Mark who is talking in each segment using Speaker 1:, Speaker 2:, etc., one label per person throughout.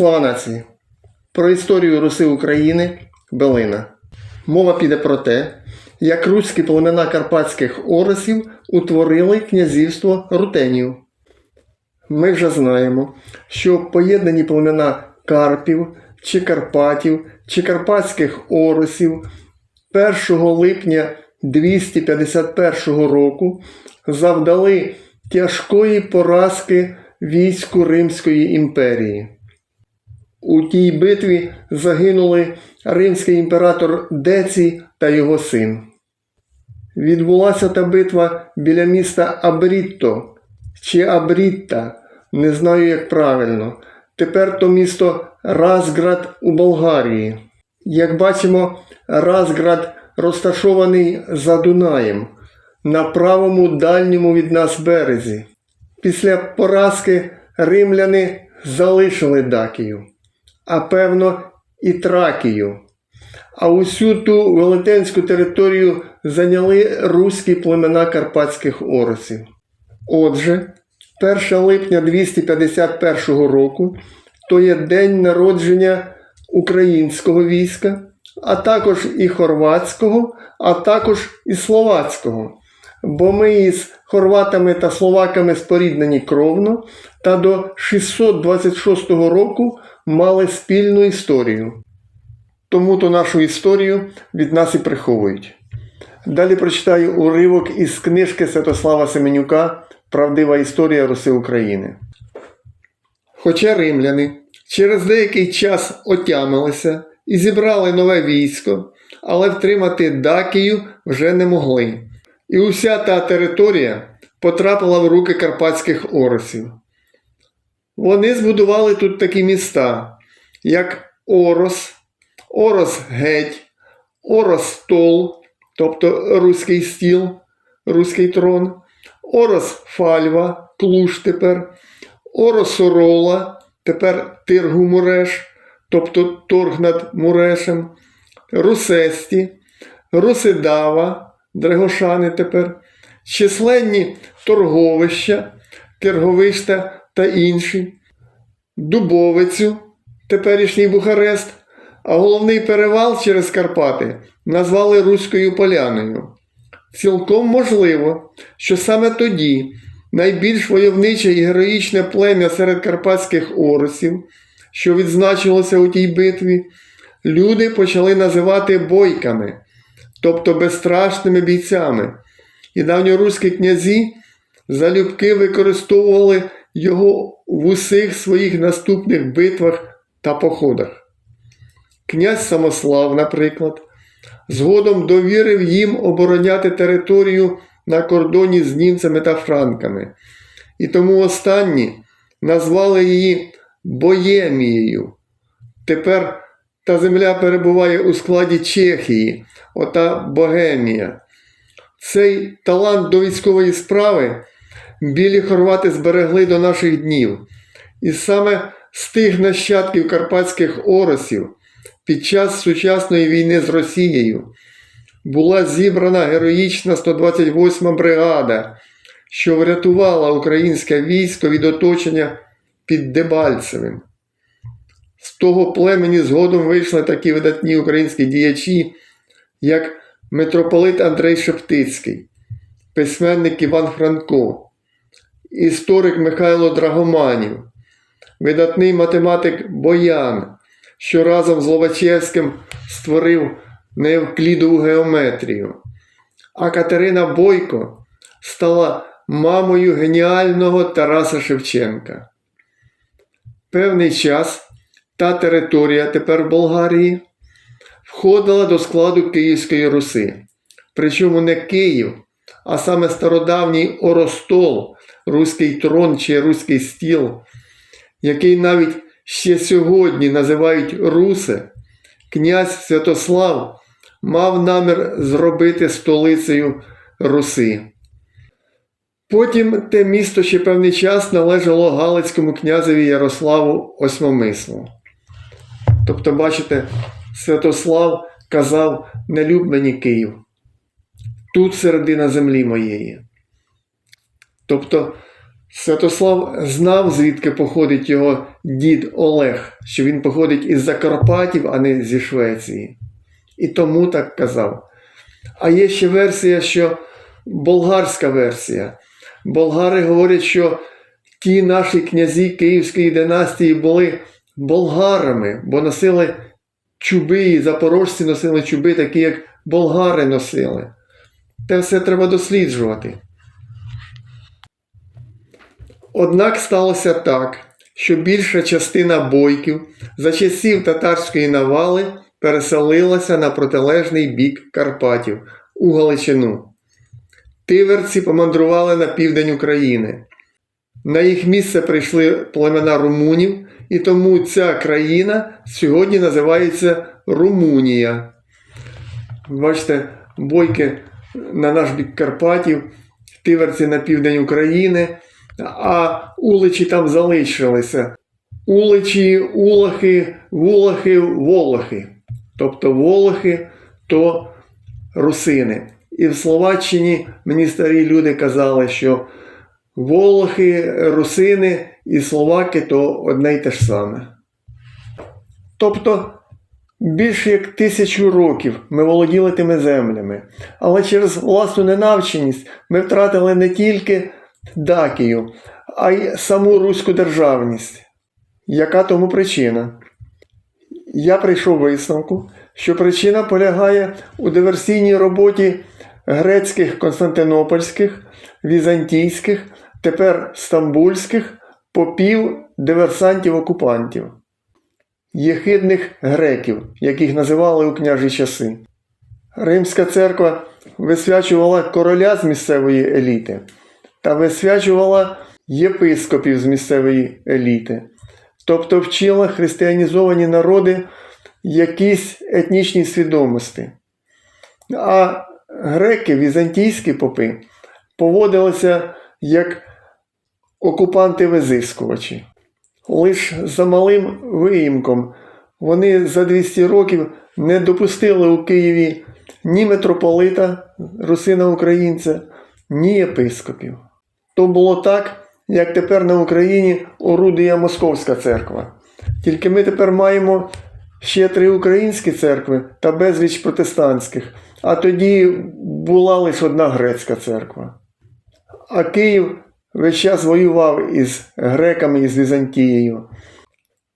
Speaker 1: Слава нації! Про історію Руси України Белина. Мова піде про те, як руські племена карпатських оросів утворили князівство рутенів. Ми вже знаємо, що поєднані племена Карпів чи Карпатів чи карпатських оросів 1 липня 251 року завдали тяжкої поразки війську Римської імперії. У тій битві загинули римський імператор Децій та його син. Відбулася та битва біля міста Абрітто чи Абрітта, не знаю як правильно. Тепер то місто Разград у Болгарії. Як бачимо, Разград розташований за Дунаєм на правому дальньому від нас березі. Після поразки римляни залишили Дакію, а певно і Тракію. А усю ту велетенську територію зайняли руські племена карпатських оросів. Отже, 1 липня 251 року то є день народження українського війська, а також і хорватського, а також і словацького. Бо ми із хорватами та словаками споріднені кровно та до 626 року мали спільну історію. Тому то нашу історію від нас і приховують. Далі прочитаю уривок із книжки Святослава Семенюка Правдива історія Руси України. Хоча римляни через деякий час отямилися і зібрали нове військо, але втримати Дакію вже не могли. І уся та територія потрапила в руки карпатських оросів. Вони збудували тут такі міста, як Орос, Орос Геть, Орос Стол, тобто руський стіл, руський трон, Орос Фальва, Клуш тепер, Орос Орола, тепер Тиргу Муреш, тобто торг над Мурешем, Русесті, Русидава, Дрегошани тепер, численні торговища, Кирговишта та інші, Дубовицю, теперішній Бухарест, а головний перевал через Карпати назвали Руською Поляною. Цілком можливо, що саме тоді найбільш войовниче і героїчне плем'я серед карпатських оросів, що відзначилося у тій битві, люди почали називати бойками, тобто безстрашними бійцями, і давньоруські князі залюбки використовували його в усіх своїх наступних битвах та походах. Князь Самослав, наприклад, згодом довірив їм обороняти територію на кордоні з німцями та франками, і тому останні назвали її Боємією. Тепер та земля перебуває у складі Чехії, ота Богемія. Цей талант до військової справи білі хорвати зберегли до наших днів. І саме з тих нащадків карпатських оросів під час сучасної війни з Росією була зібрана героїчна 128 бригада, що врятувала українське військо від оточення під Дебальцевим. З того племені згодом вийшли такі видатні українські діячі, як митрополит Андрей Шептицький, письменник Іван Франко, історик Михайло Драгоманів, видатний математик Боян, що разом з Ловачевським створив неевклідову геометрію. А Катерина Бойко стала мамою геніального Тараса Шевченка. Певний час та територія тепер Болгарії входила до складу Київської Руси. Причому не Київ, а саме стародавній Оростол, Руський трон чи Руський стіл, який навіть ще сьогодні називають Русе, князь Святослав мав намір зробити столицею Руси. Потім те місто ще певний час належало Галицькому князеві Ярославу Осьмомислу. Тобто, бачите, Святослав казав: не люб мені Київ, тут середина землі моєї. Тобто Святослав знав, звідки походить його дід Олег, що він походить із Закарпатів, а не зі Швеції. І тому так казав. А є ще версія, що болгарська версія. Болгари говорять, що ті наші князі Київської династії були болгарами, бо носили чуби, і запорожці носили чуби, такі як болгари носили. Те все треба досліджувати. Однак сталося так, що більша частина бойків за часів татарської навали переселилася на протилежний бік Карпатів у Галичину. Тиверці помандрували на південь України. На їх місце прийшли племена румунів, і тому ця країна сьогодні називається Румунія. Бачите, бойки на наш бік Карпатів, тиверці на південь України, а уличі там залишилися. Уличі, улахи, вулахи, волохи. Тобто волохи то русини. І в Словаччині мені старі люди казали, що волохи, русини і словаки то одне й те ж саме. Тобто більше як тисячу років ми володіли тими землями, але через власну ненавченість ми втратили не тільки Дакію, а й саму руську державність. Яка тому причина? Я прийшов висновку, що причина полягає у диверсійній роботі грецьких константинопольських, візантійських, тепер стамбульських попів диверсантів-окупантів, єхидних греків, яких називали у княжі часи. Римська церква висвячувала короля з місцевої еліти та висвячувала єпископів з місцевої еліти, тобто вчила християнізовані народи якісь етнічні свідомості. А греки, візантійські попи, поводилися як окупанти-визискувачі. Лиш за малим виїмком вони за 200 років не допустили у Києві ні митрополита, русина українця, ні єпископів. То було так, як тепер на Україні орудує Московська церква. Тільки ми тепер маємо ще три українські церкви та безліч протестантських, а тоді була лише одна грецька церква. А Київ весь час воював із греками і з Візантією.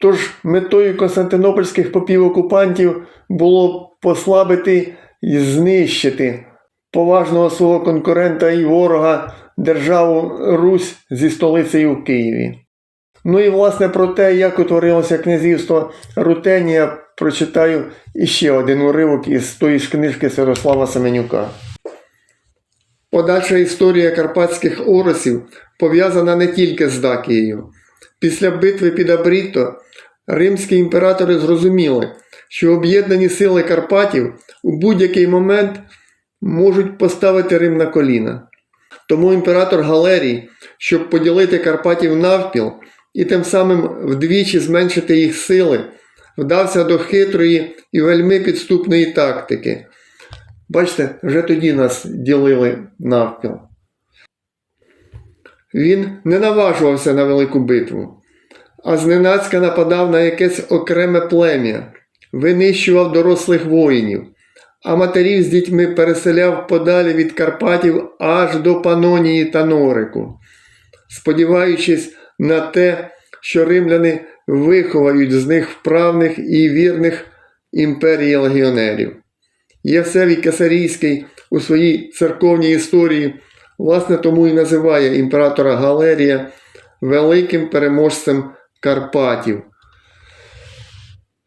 Speaker 1: Тож метою константинопольських попів-окупантів було послабити і знищити поважного свого конкурента і ворога державу Русь зі столицею в Києві. Ну і власне про те, як утворилося князівство Рутенія, прочитаю іще один уривок із тої ж книжки Святослава Семенюка. Подальша історія карпатських оросів пов'язана не тільки з Дакією. Після битви під Абріто римські імператори зрозуміли, що об'єднані сили Карпатів у будь-який момент можуть поставити Рим на коліна. Тому імператор Галерій, щоб поділити Карпатів навпіл і тим самим вдвічі зменшити їх сили, вдався до хитрої і вельми підступної тактики. Бачите, вже тоді нас ділили навпіл. Він не наважувався на велику битву, а зненацька нападав на якесь окреме плем'я, винищував дорослих воїнів, а матерів з дітьми переселяв подалі від Карпатів аж до Панонії та Норику, сподіваючись на те, що римляни виховають з них вправних і вірних імперії легіонерів. Євсевій Кесарійський у своїй церковній історії власне тому і називає імператора Галерія великим переможцем Карпатів.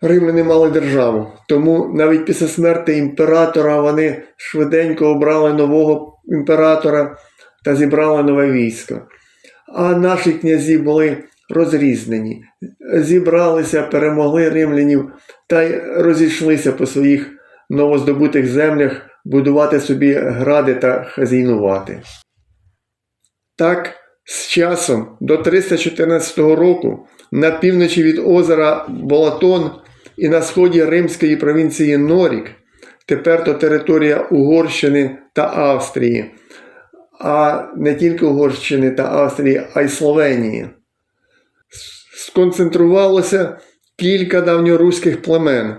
Speaker 1: Римляни мали державу, тому навіть після смерти імператора вони швиденько обрали нового імператора та зібрали нове військо. А наші князі були розрізнені, зібралися, перемогли римлянів та й розійшлися по своїх новоздобутих землях будувати собі гради та хазійнувати. Так, з часом до 314 року на півночі від озера Болатон і на сході римської провінції Норік, тепер то територія Угорщини та Австрії, а не тільки Угорщини та Австрії, а й Словенії. Сконцентрувалося кілька давньоруських племен,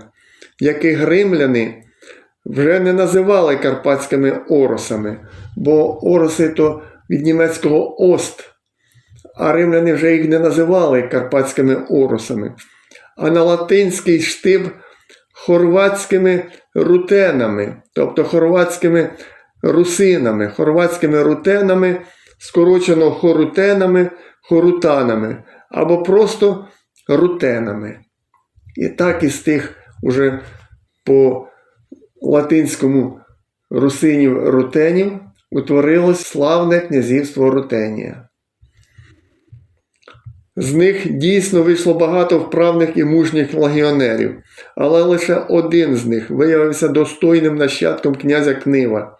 Speaker 1: яких римляни вже не називали карпатськими оросами, бо ороси то від німецького ост, а римляни вже їх не називали карпатськими оросами, а на латинський штиб хорватськими рутенами, тобто хорватськими русинами, хорватськими рутенами, скорочено хорутенами, хорутанами або просто рутенами. І так із тих уже по латинському русинів рутенів утворилось славне князівство Рутенія. З них дійсно вийшло багато вправних і мужніх легіонерів, але лише один з них виявився достойним нащадком князя Книва.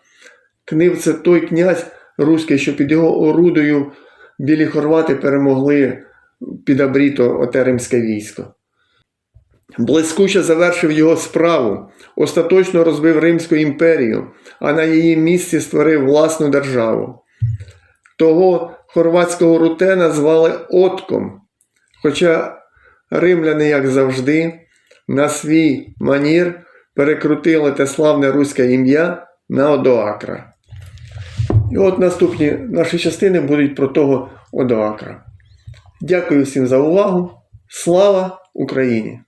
Speaker 1: Книв це той князь руський, що під його орудою білі хорвати перемогли під Абріто оте римське військо. Блискуче завершив його справу, остаточно розбив Римську імперію, а на її місці створив власну державу. Того хорватського рутена звали Отком, хоча римляни, як завжди, на свій манір перекрутили те славне руське ім'я на Одоакра. І от наступні наші частини будуть про того Одоакра. Дякую всім за увагу. Слава Україні!